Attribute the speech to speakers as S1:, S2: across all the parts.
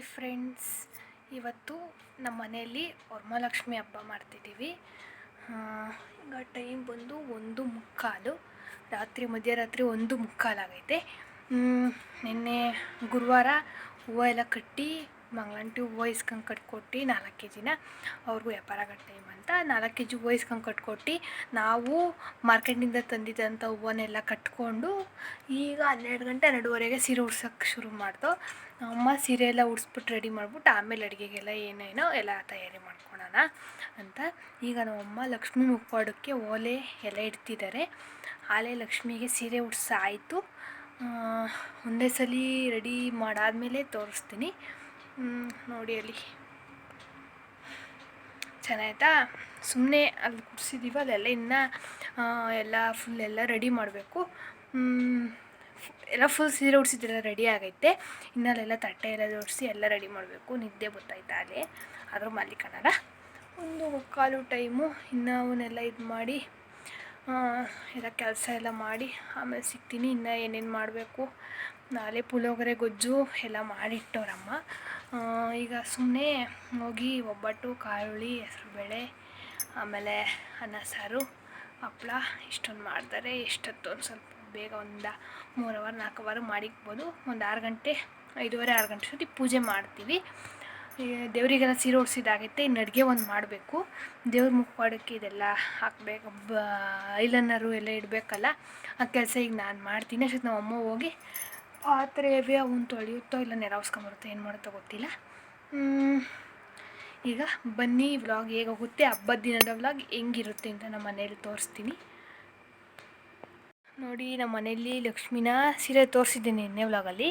S1: Hi friends. ಇವತ್ತು ನಮ್ಮ ಮನೆಯಲ್ಲಿ ವರಮಹಾಲಕ್ಷ್ಮಿ ಹಬ್ಬ ಮಾಡ್ತಿದ್ದೀವಿ. ಈಗ ಟೈಮ್ ಬಂದು ಒಂದು ಮುಕ್ಕಾಲು. ರಾತ್ರಿ, ಮಧ್ಯರಾತ್ರಿ ಒಂದು ಮುಕ್ಕಾಲಾಗೈತೆ. ನಿನ್ನೆ ಗುರುವಾರ ಹೂವು ಎಲ್ಲ ಕಟ್ಟಿ ಮಂಗಳಂಟಿ ಹೂವು ಇಸ್ಕೊಂಡು ಕಟ್ಕೊಟ್ಟು ನಾಲ್ಕು ಕೆ ಜಿನ ಅವ್ರಿಗೂ ವ್ಯಾಪಾರ ಟೈಮ್ ಅಂತ ನಾಲ್ಕು ಕೆ ಜಿ ಹೂವು ಇಸ್ಕೊಂಡು ಕಟ್ಕೊಟ್ಟು ನಾವು ಮಾರ್ಕೆಟಿಂದ ತಂದಿದ್ದಂಥ ಹೂವನ್ನೆಲ್ಲ ಕಟ್ಕೊಂಡು ಈಗ ಹನ್ನೆರಡು ಗಂಟೆ ಹನ್ನೆರಡುವರೆಗೆ ಸೀರೆ ಉಡ್ಸೋಕ್ಕೆ ಶುರು ಮಾಡ್ದೋ. ಅಮ್ಮ ಸೀರೆ ಎಲ್ಲ ಉಡ್ಸ್ಬಿಟ್ಟು ರೆಡಿ ಮಾಡ್ಬಿಟ್ಟು ಆಮೇಲೆ ಅಡುಗೆಗೆಲ್ಲ ಏನೇನೋ ಎಲ್ಲ ತಯಾರಿ ಮಾಡ್ಕೊಳೋಣ ಅಂತ. ಈಗ ನಮ್ಮಮ್ಮ ಲಕ್ಷ್ಮಿ ಮುಖವಾಡಕ್ಕೆ ಓಲೆ ಎಲ್ಲ ಇಡ್ತಿದ್ದಾರೆ ಆಲೆ ಲಕ್ಷ್ಮಿಗೆ ಸೀರೆ ಉಡ್ಸಾಯಿತು. ಒಂದೇ ಸಲ ರೆಡಿ ಮಾಡಾದಮೇಲೆ ತೋರಿಸ್ತೀನಿ. ನೋಡಿ ಅಲ್ಲಿ. ಚೆನ್ನಾಯ್ತಾ ಸುಮ್ಮನೆ ಅಲ್ಲಿ ಕುಡಿಸಿದ್ದೀವಿ ಅಲ್ಲೆಲ್ಲ ಇನ್ನು ಎಲ್ಲ ಫುಲ್ ಎಲ್ಲ ರೆಡಿ ಮಾಡಬೇಕು. ಎಲ್ಲ ಫುಲ್ ಸೀರೆ ಉಡ್ಸಿದ್ದೆಲ್ಲ ರೆಡಿ ಆಗೈತೆ. ಇನ್ನಲ್ಲೆಲ್ಲ ತಟ್ಟೆ ಎಲ್ಲ ಜೋಡಿಸಿ ಎಲ್ಲ ರೆಡಿ ಮಾಡಬೇಕು. ನಿದ್ದೆ ಗೊತ್ತಾಯ್ತಾ ಅಲ್ಲಿ? ಆದರೂ ಮಲ್ಲಿಕಣಲ್ಲ ಒಂದು ಮುಕ್ಕಾಲು ಟೈಮು ಇನ್ನೂ ಅವನ್ನೆಲ್ಲ ಇದು ಮಾಡಿ ಎಲ್ಲ ಕೆಲಸ ಎಲ್ಲ ಮಾಡಿ ಆಮೇಲೆ ಸಿಗ್ತೀನಿ, ಇನ್ನು ಏನೇನು ಮಾಡಬೇಕು. ನಾಳೆ ಪುಳಿಯೋಗರೆ, ಗೊಜ್ಜು ಎಲ್ಲ ಮಾಡಿಟ್ಟವ್ರಮ್ಮ. ಈಗ ಸುಮ್ಮನೆ ಹೋಗಿ ಒಬ್ಬಟ್ಟು, ಕಾಳುಳ್ಳಿ, ಹೆಸ್ರುಬೇಳೆ, ಆಮೇಲೆ ಅನ್ನ, ಸಾರು, ಹಪ್ಳ, ಇಷ್ಟೊಂದು ಮಾಡ್ತಾರೆ. ಎಷ್ಟೊತ್ತು ಒಂದು ಸ್ವಲ್ಪ ಬೇಗ ಒಂದು ಮೂರು ಅವರ್ ನಾಲ್ಕು ಅವರ್ ಮಾಡಿಕ್ಬೋದು. ಒಂದು ಆರು ಗಂಟೆ, ಐದೂವರೆ, ಆರು ಗಂಟೆ ಸುತ್ತಿ ಪೂಜೆ ಮಾಡ್ತೀವಿ. ದೇವರಿಗೆಲ್ಲ ಸೀರೆ ಉಡ್ಸಿದಾಗೈತೆ ಇನ್ನು ಅಡುಗೆ ಒಂದು ಮಾಡಬೇಕು. ದೇವ್ರ ಮುಖವಾಡಕ್ಕೆ ಇದೆಲ್ಲ ಹಾಕಬೇಕು, ಬ ಐಲನ್ನರು ಎಲ್ಲ ಇಡಬೇಕಲ್ಲ, ಆ ಕೆಲಸ ಈಗ ನಾನು ಮಾಡ್ತೀನಿ. ಅಷ್ಟೊತ್ತು ನಮ್ಮ ಅಮ್ಮ ಹೋಗಿ ಪಾತ್ರೆ ಅವೇ ಅವನ್ನ ತೊಳೆಯುತ್ತೋ ಇಲ್ಲ ನೆರವಸ್ಕೊಂಬರುತ್ತೋ ಏನು ಮಾಡುತ್ತೋ ಗೊತ್ತಿಲ್ಲ. ಈಗ ಬನ್ನಿ, ವ್ಲಾಗ್ ಹೇಗೆ ಹೋಗುತ್ತೆ, ಹಬ್ಬದ ದಿನದ ವ್ಲಾಗ್ ಹೆಂಗಿರುತ್ತೆ ಅಂತ ನಮ್ಮ ಮನೇಲಿ ತೋರಿಸ್ತೀನಿ. ನೋಡಿ, ನಮ್ಮ ಮನೇಲಿ ಲಕ್ಷ್ಮಿನ ಸೀರೆ ತೋರಿಸಿದ್ದೀನಿ ನಿನ್ನೆ ವ್ಲಾಗಲ್ಲಿ.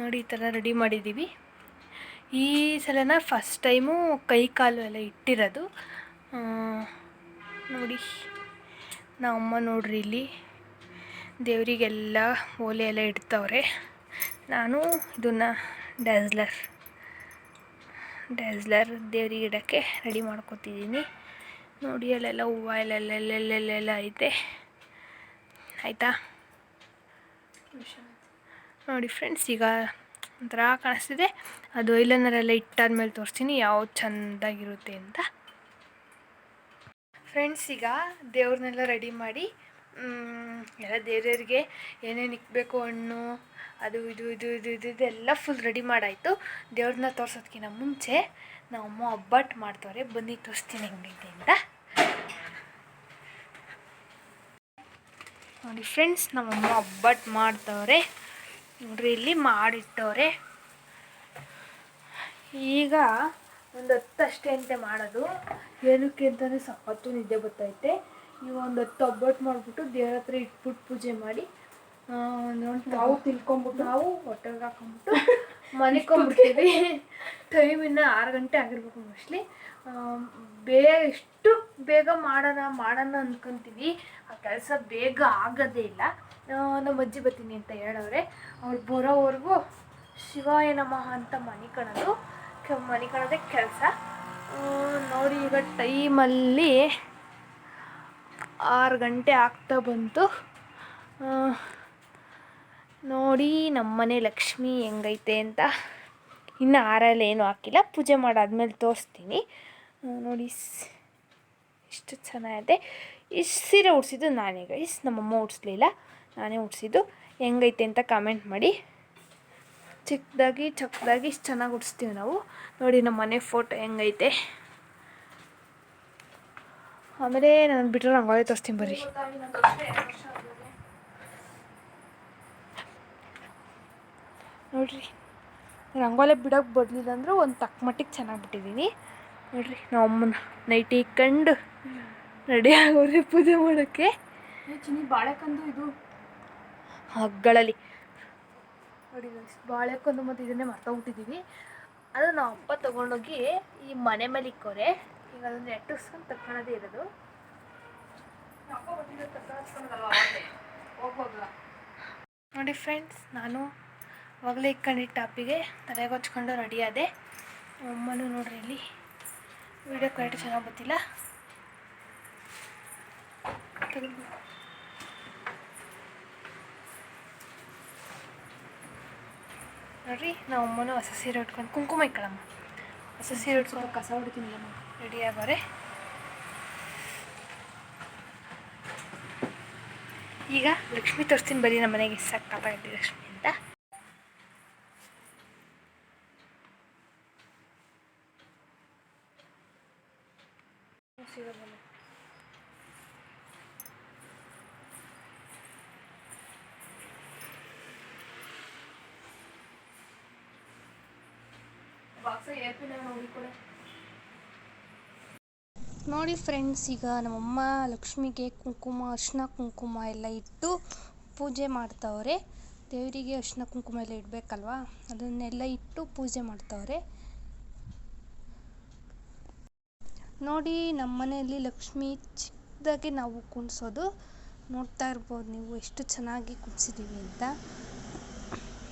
S1: ನೋಡಿ, ಈ ಥರ ರೆಡಿ ಮಾಡಿದ್ದೀವಿ. ಈ ಸಲನ ಫಸ್ಟ್ ಟೈಮು ಕೈ ಕಾಲು ಎಲ್ಲ ಇಟ್ಟಿರೋದು. ನೋಡಿ, ನಮ್ಮಮ್ಮ ನೋಡ್ರಿ ಇಲ್ಲಿ. ದೇವರಿಗೆಲ್ಲ ಓಲೆ ಎಲ್ಲ ಇಡ್ತವ್ರೆ. ನಾನು ಇದನ್ನು ಡ್ಯಾಸ್ಲರ್ ಡ್ಯಾಸ್ಲರ್ ದೇವ್ರಿಗೆ ಇಡೋಕ್ಕೆ ರೆಡಿ ಮಾಡ್ಕೊತಿದ್ದೀನಿ. ನೋಡಿ, ಅಲ್ಲೆಲ್ಲ ಹೂವು ಎಲ್ಲೆಲ್ಲೆಲ್ಲೆಲ್ಲೆಲ್ಲ ಐತೆ. ಆಯಿತಾ? ನೋಡಿ ಫ್ರೆಂಡ್ಸ್ ಈಗ ಒಂಥರ ಕಾಣಿಸ್ತಿದೆ. ಅದು ಐಲೈನರೆಲ್ಲ ಇಟ್ಟಾದ್ಮೇಲೆ ತೋರಿಸ್ತೀನಿ ಯಾವ್ದು ಚೆಂದಾಗಿರುತ್ತೆ ಅಂತ. ಫ್ರೆಂಡ್ಸ್ ಈಗ ದೇವ್ರನ್ನೆಲ್ಲ ರೆಡಿ ಮಾಡಿ ಎಲ್ಲ ದೇವ್ರಿಗೆ ಏನೇನು ಇಕ್ಬೇಕು ಹಣ್ಣು, ಅದು ಇದು ಇದು ಇದು ಇದು, ಇದೆಲ್ಲ ಫುಲ್ ರೆಡಿ ಮಾಡಾಯಿತು. ದೇವ್ರನ್ನ ತೋರ್ಸೋದಕ್ಕಿಂತ ಮುಂಚೆ ನಮ್ಮಮ್ಮ ಒಬ್ಬಟ್ಟು ಮಾಡ್ತವ್ರೆ, ಬನ್ನಿ ತೋರಿಸ್ತೀನಿ ಹೆಂಗಿದೆ ಅಂತ. ನೋಡಿ ಫ್ರೆಂಡ್ಸ್ ನಮ್ಮಮ್ಮ ಒಬ್ಬಟ್ಟು ಮಾಡ್ತವ್ರೆ. ನೋಡ್ರಿ, ಇಲ್ಲಿ ಮಾಡಿಟ್ಟವ್ರೆ. ಈಗ ಒಂದು ಹತ್ತು ಅಷ್ಟೇ ಅಂತೆ ಮಾಡೋದು. ಏನಕ್ಕೆ ಅಂತಂದರೆ ಸಪ್ಪತ್ತು ನಿದ್ದೆ ಬರ್ತೈತೆ. ಈಗ ಒಂದು ಹತ್ತು ಒಬ್ಬಟ್ಟು ಮಾಡಿಬಿಟ್ಟು ದೇವ್ರ ಹತ್ರ ಇಟ್ಬಿಟ್ಟು ಪೂಜೆ ಮಾಡಿ ನಾವು ತಿಳ್ಕೊಂಬಿಟ್ಟು ನಾವು ಹೊಟ್ಟೆಗೆ ಹಾಕೊಂಬಿಟ್ಟು ಮನಿಕೊಂಬಿಡ್ತೀವಿ ಟೈಮ್ ಇನ್ನು ಆರು ಗಂಟೆ ಆಗಿರ್ಬೇಕು ಮೋಸ್ಟ್ಲಿ ಬೇಗ ಎಷ್ಟು ಬೇಗ ಮಾಡೋಣ ಮಾಡೋಣ ಅಂದ್ಕೊತೀವಿ ಆ ಕೆಲಸ ಬೇಗ ಆಗೋದೇ ಇಲ್ಲ. ನಮ್ಮ ಅಜ್ಜಿ ಬರ್ತೀನಿ ಅಂತ ಹೇಳವ್ರೆ. ಅವ್ರು ಬರೋವರೆಗೂ ಶಿವಾಯ ನಮಃ ಅಂತ ಮನೆ ಮನಿಕಣೋದೇ ಕೆಲಸ. ನೋಡಿ ಈಗ ಟೈಮಲ್ಲಿ ಆರು ಗಂಟೆ ಆಗ್ತಾ ಬಂತು. ನೋಡಿ ನಮ್ಮನೆ ಲಕ್ಷ್ಮಿ ಹೆಂಗೈತೆ ಅಂತ. ಇನ್ನು ಆರಲ್ಲಿ ಏನೂ ಹಾಕಿಲ್ಲ. ಪೂಜೆ ಮಾಡಾದ್ಮೇಲೆ ತೋರಿಸ್ತೀನಿ. ನೋಡಿ ಇಷ್ಟು ಚೆನ್ನಾಗಿದೆ. ಇಷ್ಟು ಸೀರೆ ಉಡ್ಸಿದ್ದು ನಾನೇ ಗೈಸ್ ನಮ್ಮಮ್ಮ ಉಡ್ಸ್ಲಿಲ್ಲ. ನಾನೇ ಉಡ್ಸಿದ್ದು. ಹೆಂಗೈತೆ ಅಂತ ಕಾಮೆಂಟ್ ಮಾಡಿ. ಚಿಕ್ಕದಾಗಿ, ಚಕ್ಕದಾಗಿ ಇಷ್ಟು ಚೆನ್ನಾಗಿ ಉಡ್ಸ್ತೀವಿ ನಾವು. ನೋಡಿ ನಮ್ಮ ಮನೆ ಫೋಟೋ ಹೆಂಗೈತೆ. ಆಮೇಲೆ ನಾನು ಬಿಟ್ಟರೆ ರಂಗೋಲಿ ತೋರಿಸ್ತೀನಿ ಬರ್ರಿ. ನೋಡ್ರಿ. ರಂಗೋಲೆ ಬಿಡೋಕೆ ಬರಲಿಲ್ಲ ಅಂದ್ರೆ ಒಂದು ತಕ್ಕ ಮಟ್ಟಿಗೆ ಚೆನ್ನಾಗಿ ಬಿಟ್ಟಿದ್ದೀನಿ ನೋಡ್ರಿ ನಾವು ಅಮ್ಮನ ನೈಟಿ ಕಂಡು ರೆಡಿ ಆಗೋರಿ ಪೂಜೆ ಮಾಡೋಕ್ಕೆ.
S2: ಚಿನ್ನಿ, ಬಾಳೆಕಂದು ಇದು
S1: ಹಗ್ಗಳಲ್ಲಿ. ನೋಡಿ ಬಾಳೆಕೊಂದು ಮತ್ತು ಇದನ್ನೇ ಮರ್ತೋಗ್ಬಿಟ್ಟಿದ್ದೀವಿ ಅದನ್ನು ನಾವು ಅಪ್ಪ ತೊಗೊಂಡೋಗಿ ಈ ಮನೆ ಮೇಲೆ ಇಕ್ಕೋರೆ. ಈಗ ಅದನ್ನ ನೆಟ್ಟಿಸ್ಕೊಂಡು ತಕ್ಕೊಳ್ಳೋದೇ ಇರೋದು. ನೋಡಿ ಫ್ರೆಂಡ್ಸ್ ನಾನು ಅವಾಗಲೇ ಇಕ್ಕೊಂಡಿದ್ದ ಟಾಪಿಗೆ ತಲೆಗೆ ಹೊಚ್ಕೊಂಡು ರೆಡಿ ಆದೆ ಅಮ್ಮನೂ ನೋಡ್ರಿ ಇಲ್ಲಿ. ವಿಡಿಯೋ ಕ್ವಾಲಿಟಿ ಚೆನ್ನಾಗಿ ಗೊತ್ತಿಲ್ಲ. ನೋಡ್ರಿ ನಾವು ಅಮ್ಮನೂ ಹೊಸ ಸೀರೆ ಉಟ್ಕೊಂಡು ಕುಂಕುಮ ಇಕ್ಕಳಮ್ಮ. ಹೊಸ ಸೀರೆ ಉಟ್ಕೊಂಡು
S2: ಕಸ ಹೊಡಿತೀನಿ ನಮ್ಮ
S1: ರೆಡಿ ಆಗೋರೆ ಈಗ ಲಕ್ಷ್ಮಿ ತೋರಿಸ್ತೀನಿ ಬರೀ ನಮ್ಮ ಮನೆಗೆ ಸಕ್ಕತ್ತಾಗಿದೆ ಲಕ್ಷ್ಮಿ ಅಂತ.
S2: ನೋಡಿ
S1: ಫ್ರೆಂಡ್ಸ್ ಈಗ ನಮ್ಮಮ್ಮ ಲಕ್ಷ್ಮಿಗೆ ಕುಂಕುಮ, ಅರ್ಶಿನ ಕುಂಕುಮ ಎಲ್ಲ ಇಟ್ಟು ಪೂಜೆ ಮಾಡ್ತಾವ್ರೆ. ದೇವರಿಗೆ ಅರ್ಶಿನ ಕುಂಕುಮ ಎಲ್ಲ ಇಡಬೇಕಲ್ವಾ? ಅದನ್ನೆಲ್ಲ ಇಟ್ಟು ಪೂಜೆ ಮಾಡ್ತವ್ರೆ. ನೋಡಿ ನಮ್ಮ ಮನೆಯಲ್ಲಿ ಲಕ್ಷ್ಮಿ ಚಿಕ್ಕದಾಗಿ ನಾವು ಕುಣಿಸೋದು ನೋಡ್ತಾ ಇರ್ಬೋದು ನೀವು, ಎಷ್ಟು ಚೆನ್ನಾಗಿ ಕುಣಿಸಿದ್ದೀವಿ ಅಂತ.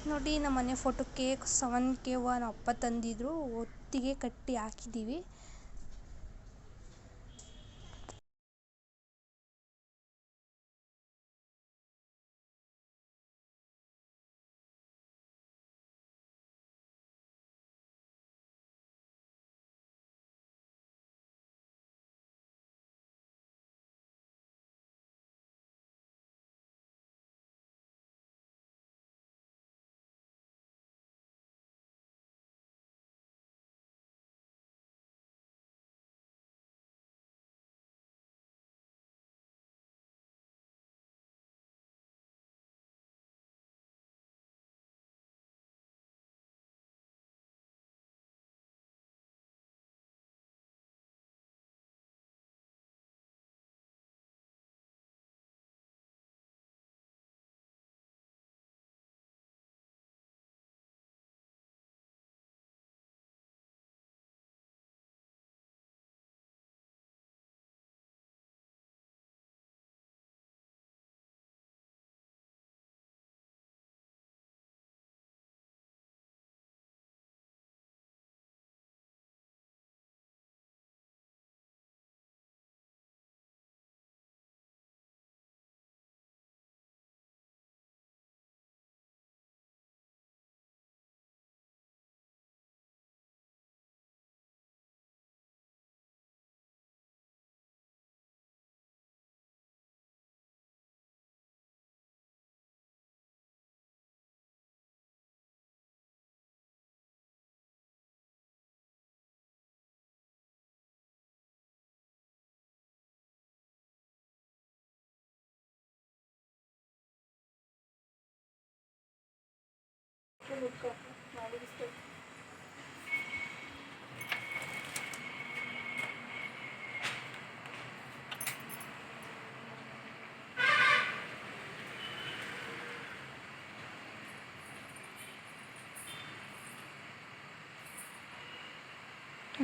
S1: ನೋಡಿ ನಮ್ಮ ಮನೆ ಫೋಟೋಕ್ಕೆ ಸೆವೆನ್ ಕೆ ಒನ್ ಅಪ್ಪ ತಂದಿದ್ದರು ಒತ್ತಿಗೆ ಕಟ್ಟಿ ಹಾಕಿದ್ದೀವಿ.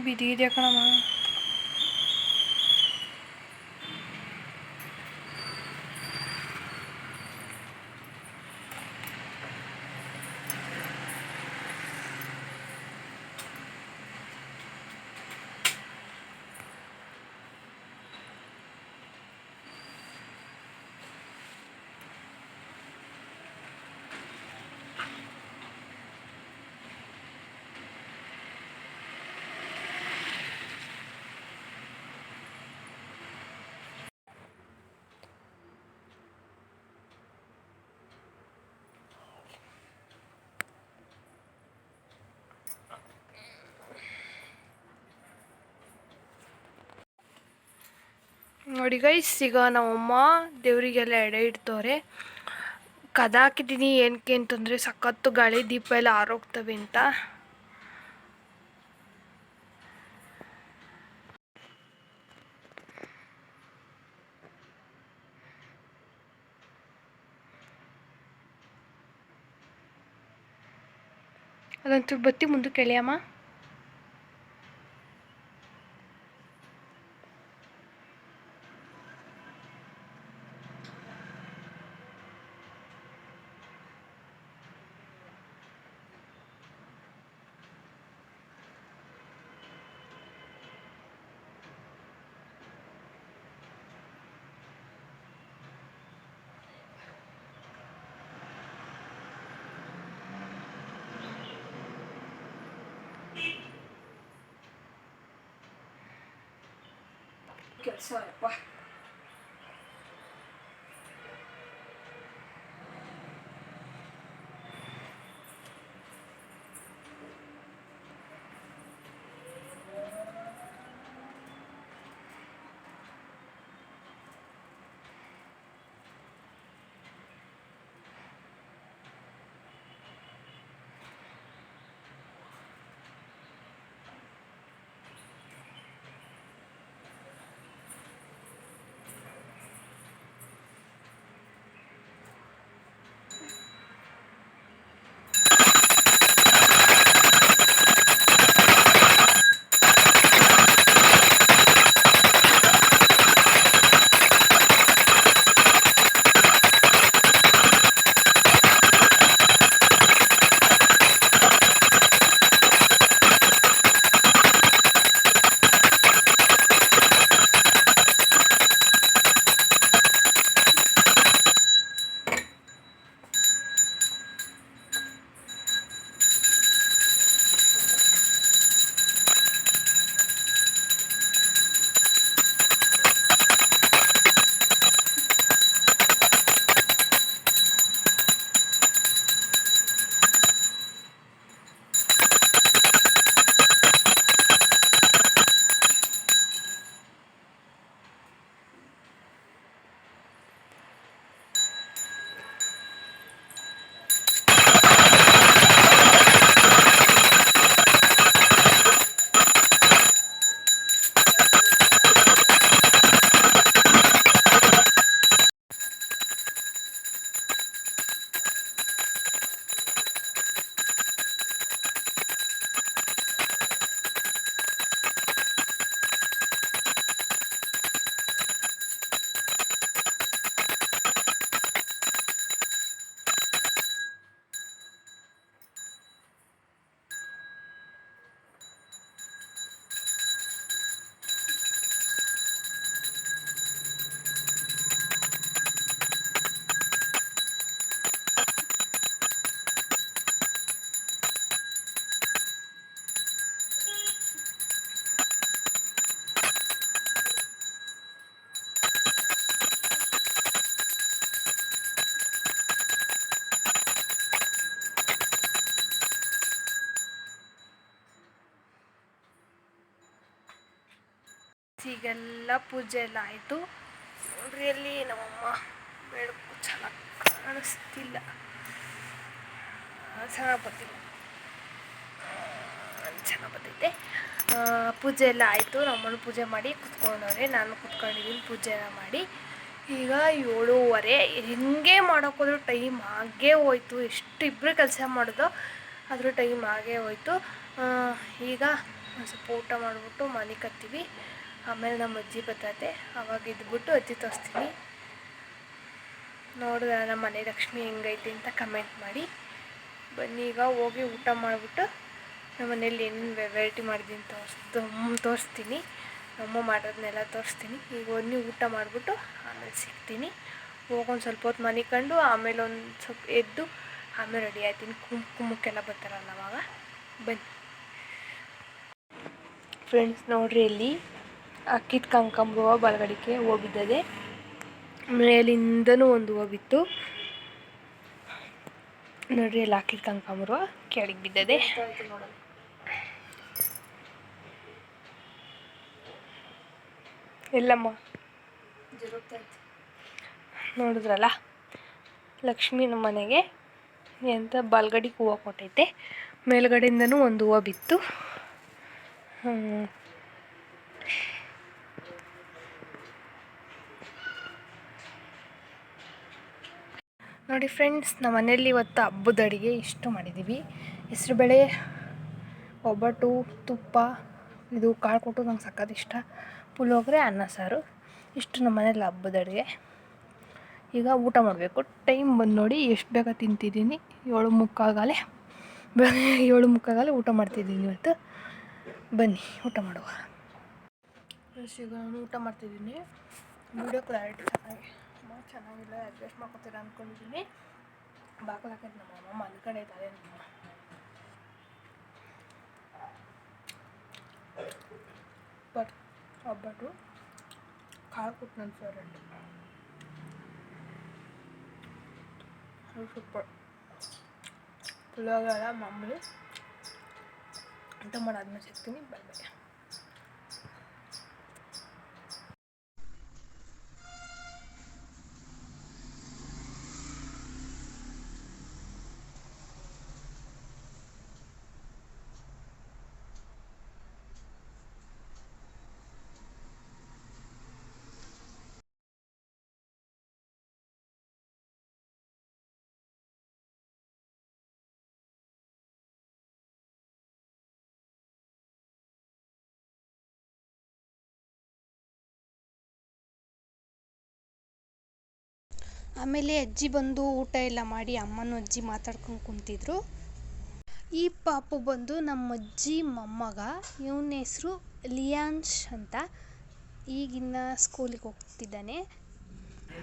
S1: ಬಿದಿ ಇದೆ ಕಣಮ್ಮ ನೋಡಿ ಗೈಸ್ ಈಗ ನಮ್ಮಮ್ಮ ದೇವರಿಗೆಲ್ಲ ಎಡೆ ಇಡ್ತವ್ರೆ. ಕದ ಹಾಕಿದ್ದೀನಿ ಏನಕ್ಕೆ ಅಂತಂದರೆ ಸಖತ್ತು ಗಾಳಿ, ದೀಪ ಎಲ್ಲ ಆರೋಗ್ತವೆ ಅಂತ. ಅದಂತೂ ಬತ್ತಿ ಮುಂದಕ್ಕೆ ಎಳೆಯಮ್ಮ ಕೆಲಸ ಅಪ್ಪ ಈಗೆಲ್ಲ ಪೂಜೆ ಎಲ್ಲ ಆಯಿತು. ನೋಡ್ರಿ ಅಲ್ಲಿ ನಮ್ಮಮ್ಮ ಬೆಳಕು ಚೆನ್ನಾಗಿ ಕಾಣಿಸ್ತಿಲ್ಲ. ಚೆನ್ನಾಗಿ ಬರ್ತಿಲ್ಲ ಚೆನ್ನಾಗಿ ಬರ್ತೈತೆ. ಪೂಜೆ ಎಲ್ಲ ಆಯಿತು. ನಮ್ಮನ್ನು ಪೂಜೆ ಮಾಡಿ ಕುತ್ಕೊಂಡವ್ರೆ. ನಾನು ಕುತ್ಕೊಂಡಿದ್ದೀನಿ ಪೂಜೆ ಎಲ್ಲ ಮಾಡಿ. ಈಗ ಏಳುವರೆ. ಹೆಂಗೆ ಮಾಡೋಕ್ಕೋದ್ರೂ ಟೈಮ್ ಆಗೇ ಹೋಯ್ತು. ಎಷ್ಟು ಇಬ್ಬರು ಕೆಲಸ ಮಾಡೋದು ಆದರೂ ಟೈಮ್ ಆಗೇ ಹೋಯ್ತು. ಈಗ ಒಂದು ಸ್ವಲ್ಪ ಊಟ ಮಾಡಿಬಿಟ್ಟು ಮನೆ ಕತ್ತೀವಿ ಆಮೇಲೆ ನಮ್ಮ ಅಜ್ಜಿ ಬತ್ತೈತೆ ಅವಾಗ ಇದ್ಬಿಟ್ಟು ಅಜ್ಜಿ ತೋರಿಸ್ತೀನಿ. ನೋಡಿದ ನಮ್ಮ ಮನೆ ಲಕ್ಷ್ಮಿ ಹೆಂಗೈತಿ ಅಂತ ಕಮೆಂಟ್ ಮಾಡಿ. ಬನ್ನಿ, ಈಗ ಹೋಗಿ ಊಟ ಮಾಡಿಬಿಟ್ಟು ನಮ್ಮ ಮನೇಲಿ ಏನೇನು ವೆರೈಟಿ ಮಾಡಿದ್ದೀನಿ ತೋರಿಸ್ ತೋರಿಸ್ತೀನಿ. ನಮ್ಮಮ್ಮ ಮಾಡೋದನ್ನೆಲ್ಲ ತೋರಿಸ್ತೀನಿ. ಈಗ ಬನ್ನಿ ಊಟ ಮಾಡಿಬಿಟ್ಟು ಆಮೇಲೆ ಸಿಗ್ತೀನಿ. ಹೋಗೊಂದು ಸ್ವಲ್ಪ ಹೊತ್ತು ಮನೆ ಕಂಡು ಆಮೇಲೆ ಒಂದು ಸ್ವಲ್ಪ ಎದ್ದು ಆಮೇಲೆ ರೆಡಿ ಆಯ್ತೀನಿ. ಕುಂಕುಮಕ್ಕೆಲ್ಲ ಬರ್ತಾರಲ್ಲ ಅವಾಗ. ಬನ್ನಿ. ಫ್ರೆಂಡ್ಸ್ ನೋಡ್ರಿ ಇಲ್ಲಿ. ಅಕ್ಕಿದ ಕಂಕಂಬ ಬಲಗಡಿಕೆ ಹೂವು ಬಿದ್ದದೆ ಮೇಲಿಂದನೂ ಒಂದು ಹೂವು ಬಿತ್ತು. ನೋಡ್ರಿ ಎಲ್ಲ ಹಾಕಿದ ಕನಕಾಂಬರ ಕೆಳಗೆ ಬಿದ್ದದೆ. ಎಲ್ಲಮ್ಮ? ನೋಡಿದ್ರಲ್ಲ? ಲಕ್ಷ್ಮಿ ನಮ್ಮ ಮನೆಗೆ ಎಂತ ಬಲ್ಗಡಿಗೆ ಹೂವು ಕೊಟ್ಟೈತೆ. ಮೇಲ್ಗಡೆಯಿಂದನೂ ಒಂದು ಹೂವು ಬಿತ್ತು. ನೋಡಿ ಫ್ರೆಂಡ್ಸ್, ನಮ್ಮ ಮನೆಯಲ್ಲಿ ಇವತ್ತು ಹಬ್ಬದ ಅಡುಗೆ ಇಷ್ಟು ಮಾಡಿದ್ದೀವಿ. ಹೆಸ್ರುಬೇಳೆ ಒಬ್ಬಟ್ಟು, ತುಪ್ಪ, ಇದು ಕಾಳು ಕೊಟ್ಟು ನಂಗೆ ಸಕ್ಕತ್ ಇಷ್ಟ. ಪುಳಿಯೋಗರೆ, ಅನ್ನ, ಸಾರು. ಇಷ್ಟು ನಮ್ಮ ಮನೇಲಿ ಹಬ್ಬದ ಅಡುಗೆ. ಈಗ ಊಟ ಮಾಡಬೇಕು. ಟೈಮ್ ಬಂದು ನೋಡಿ ಎಷ್ಟು ಬೇಗ ತಿಂತಿದ್ದೀನಿ. ಏಳು ಮುಕ್ಕಾಗಲೇ ಏಳು ಮುಕ್ಕಾಗಲೇ ಊಟ ಮಾಡ್ತಿದ್ದೀನಿ ಇವತ್ತು. ಬನ್ನಿ, ಊಟ ಮಾಡುವ. ಈಗ ನಾನು ಊಟ ಮಾಡ್ತಿದ್ದೀನಿ. ವಿಡಿಯೋ ಕ್ಲಾರಿಟಿ ಚೆನ್ನಾಗಿ. ಚೆನ್ನಾಗಿಲ್ಲ ಅಡ್ಜಸ್ಟ್ ಮಾಡ್ಕೊತೀರ ಅಂದ್ಕೊಂಡಿದ್ದೀನಿ ಬಾಕಲು ಹಾಕೈತೆ ನಮ್ಮ ಅಮ್ಮ ಮಲ್ಕೊಂಡೈತೆ ನಮ್ಮ ಬಟ್ ಒಬ್ಬಟ್ಟು ಖಾರ ಕೊಟ್ಟು ನನ್ನ ಫೇವ್ರೆಟ್ ಸೂಪರ್ ಪುಳಿಯೋಗರೆ ಮಾಮೂಲಿ ಊಟ ಮಾಡಾದ್ಮೇಲೆ ಸಿಗ್ತೀನಿ ಬಾಯ್ ಬಾಯ್
S3: ಆಮೇಲೆ ಅಜ್ಜಿ ಬಂದು ಊಟ ಎಲ್ಲ ಮಾಡಿ ಅಮ್ಮನೂ ಅಜ್ಜಿ ಮಾತಾಡ್ಕೊಂಡು ಕುಂತಿದ್ರು. ಈ ಪಾಪು ಬಂದು ನಮ್ಮ ಅಜ್ಜಿ ಮೊಮ್ಮಗ ಇವನ ಹೆಸರು ಲಿಯಾನ್ಶ್ ಅಂತ. ಈಗಿನ ಸ್ಕೂಲಿಗೆ ಹೋಗ್ತಿದ್ದಾನೆ.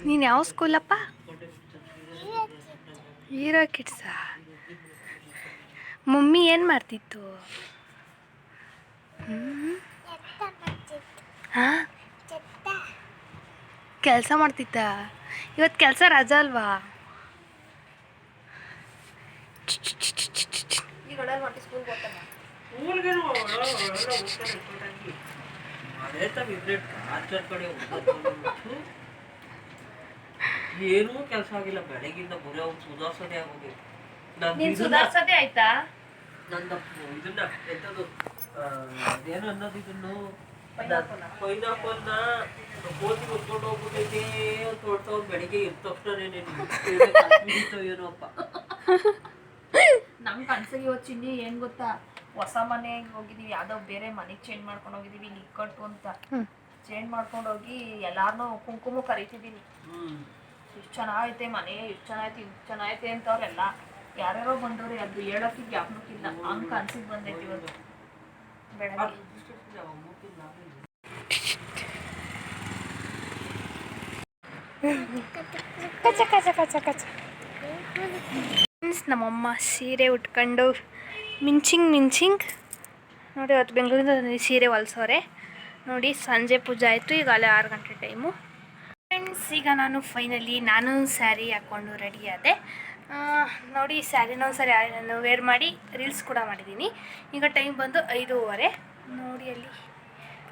S1: ನೀನು ಯಾವ ಸ್ಕೂಲಪ್ಪ? ಹೀರೋ ಕಿಡ್ಸಾ? ಮಮ್ಮಿ ಏನು ಮಾಡ್ತಿತ್ತು? ಹಾಂ? ಕೆಲಸ ಮಾಡ್ತಿತ್ತ? ಇವತ್ತು ಕೆಲಸ ರಜಾ ಅಲ್ವಾ?
S4: ಏನೂ ಕೆಲಸ ಆಗಿಲ್ಲ. ಬೆಳಗಿಂದ ಬರೀ ಅವ್ನು ಸುಧಾರ್ಸೋದೇ ಆಗೋದು ನಂದು ಇದನ್ನ
S1: ಆಯ್ತಾ?
S4: ನನ್ನ ಇದನ್ನ ಎಂತದು ಆ, ಅದೇನು ಅನ್ನೋದು ಇದನ್ನು ಪೈನಾಪಲ್ನ ಕೋತಿ ಹೊತ್ಕೊಂಡು ಹೋಗ್ಬಿಟ್ಟೈತೆ ಅಂತ ಹೊರ್ಟವ್ನು ಬೆಳಿಗ್ಗೆ ಎದ್ದ ತಕ್ಷಣ ಏನೋಪ್ಪ.
S2: ನಮ್ ಕನ್ಸಿಗೆ ಇವತ್ತು ಚಿನ್ನಿ ಏನ್ ಗೊತ್ತಾ? ಹೊಸ ಮನೆಗೆ ಹೋಗಿದೀವಿ ಯಾವ್ದೋ ಬೇರೆ ಮನೆಗೆ ಚೇಂಜ್ ಮಾಡ್ಕೊಂಡು ಹೋಗಿದೀವಿ ಇಲ್ಲಿ ಇಕ್ಕಟ್ಟು ಅಂತ. ಚೇಂಜ್ ಮಾಡ್ಕೊಂಡು ಹೋಗಿ ಎಲ್ಲಾರನು ಕುಂಕುಮ ಕರಿತಿದೀನಿ
S4: ಹ್ಮ್.
S2: ಇಷ್ಟು ಚೆನ್ನಾಗೈತೆ ಮನೆ ಇಷ್ಟು ಚೆನ್ನಾಗೈತೆ ಇಷ್ಟು ಚೆನ್ನಾಗೈತೆ ಅಂತವ್ರೆಲ್ಲ ಯಾರ್ಯಾರೋ ಬಂದವ್ರೆ ಅದು ಹೇಳೋಕೆ ಜ್ಞಾಪನಕ್ಕಿಲ್ಲ ಹಂಗ್ ಕನ್ಸಿಗೆ ಬಂದೈತಿ ಇವತ್ತು. ಬೆಳಗ್ಗೆ
S1: ಕಚ ಕಚ ನಮ್ಮಮ್ಮ ಸೀರೆ ಉಟ್ಕೊಂಡು ಮಿಂಚಿಂಗ್ ಮಿಂಚಿಂಗ್. ನೋಡಿ ಅವತ್ತು ಬೆಂಗಳೂರಿಂದ ಸೀರೆ ಹೊಲ್ಸೋರೆ. ನೋಡಿ, ಸಂಜೆ ಪೂಜೆ ಆಯಿತು, ಈಗ ಅಲ್ಲೇ ಆರು ಗಂಟೆ ಟೈಮು ಫ್ರೆಂಡ್ಸ್ ಈಗ ನಾನು ಫೈನಲಿ ನಾನು ಸ್ಯಾರಿ ಹಾಕ್ಕೊಂಡು ರೆಡಿ ಆದೆ. ನೋಡಿ ಸ್ಯಾರಿನ ಒಂದು ಸರಿ ನಾನು ವೇರ್ ಮಾಡಿ ರೀಲ್ಸ್ ಕೂಡ ಮಾಡಿದ್ದೀನಿ. ಈಗ ಟೈಮ್ ಬಂದು ಐದೂವರೆ. ನೋಡಿ, ಅಲ್ಲಿ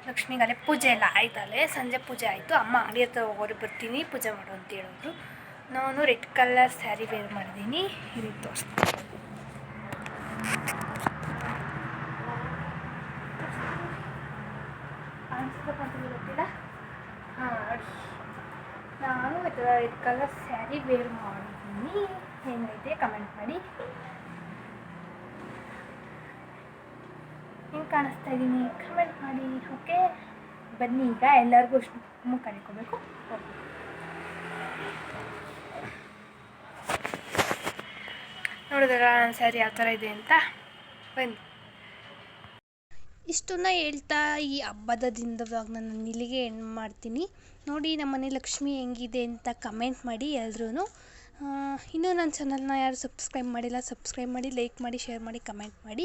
S1: ಲಕ್ಷ್ಮಿಗಲ್ಲೇ ಪೂಜೆ ಎಲ್ಲ ಆಯ್ತಲ್ಲೇ? ಸಂಜೆ ಪೂಜೆ ಆಯಿತು. ಅಮ್ಮ ಅಂಗಡಿ ಹತ್ರ ಹೋಗೋರು ಬರ್ತೀನಿ, ಪೂಜೆ ಮಾಡು ಅಂತ ಹೇಳಿದ್ರು. ನಾನು ರೆಡ್ ಕಲರ್ ಸ್ಯಾರಿ ವೇರ್ ಮಾಡಿದ್ದೀನಿ. ಇಲ್ಲಿ ತೋರಿಸ್ತೀನಿ. ಗೊತ್ತಿಲ್ಲ ಹಾಂ ನಾನು ರೆಡ್ ಕಲರ್ ಸ್ಯಾರಿ ವೇರ್ ಮಾಡಿದ್ದೀನಿ. ಹೆಂಗೈತೆ? ಕಮೆಂಟ್ ಮಾಡಿ. ಕಾಣಿಸ್ತಾ ಇದ್ದೀನಿ ಕಮೆಂಟ್ ಮಾಡಿ ಓಕೆ ಬನ್ನಿ ಈಗ ಎಲ್ಲರಿಗೂ ಅಷ್ಟು ಕಲಿಕೋಬೇಕು ಹೋಗಿ ನೋಡಿದ್ರ ನನ್ನ ಸ್ಯಾರಿ ಯಾವ ಥರ ಇದೆ ಅಂತ? ಬನ್ನಿ.
S3: ಇಷ್ಟನ್ನ ಹೇಳ್ತಾ ಈ ಹಬ್ಬದ ದಿನದವಾಗ ನಾನು ಇಲ್ಲಿಗೆ ಎಂಡ್ ಮಾಡ್ತೀನಿ. ನೋಡಿ, ನಮ್ಮ ಮನೆ ಲಕ್ಷ್ಮಿ ಹೆಂಗಿದೆ ಅಂತ ಕಮೆಂಟ್ ಮಾಡಿ ಎಲ್ಲರೂ ಇನ್ನೂ ನನ್ನ ಚಾನಲ್ನ ಯಾರು ಸಬ್ಸ್ಕ್ರೈಬ್ ಮಾಡಿಲ್ಲ ಸಬ್ಸ್ಕ್ರೈಬ್ ಮಾಡಿ ಲೈಕ್ ಮಾಡಿ ಶೇರ್ ಮಾಡಿ ಕಮೆಂಟ್ ಮಾಡಿ.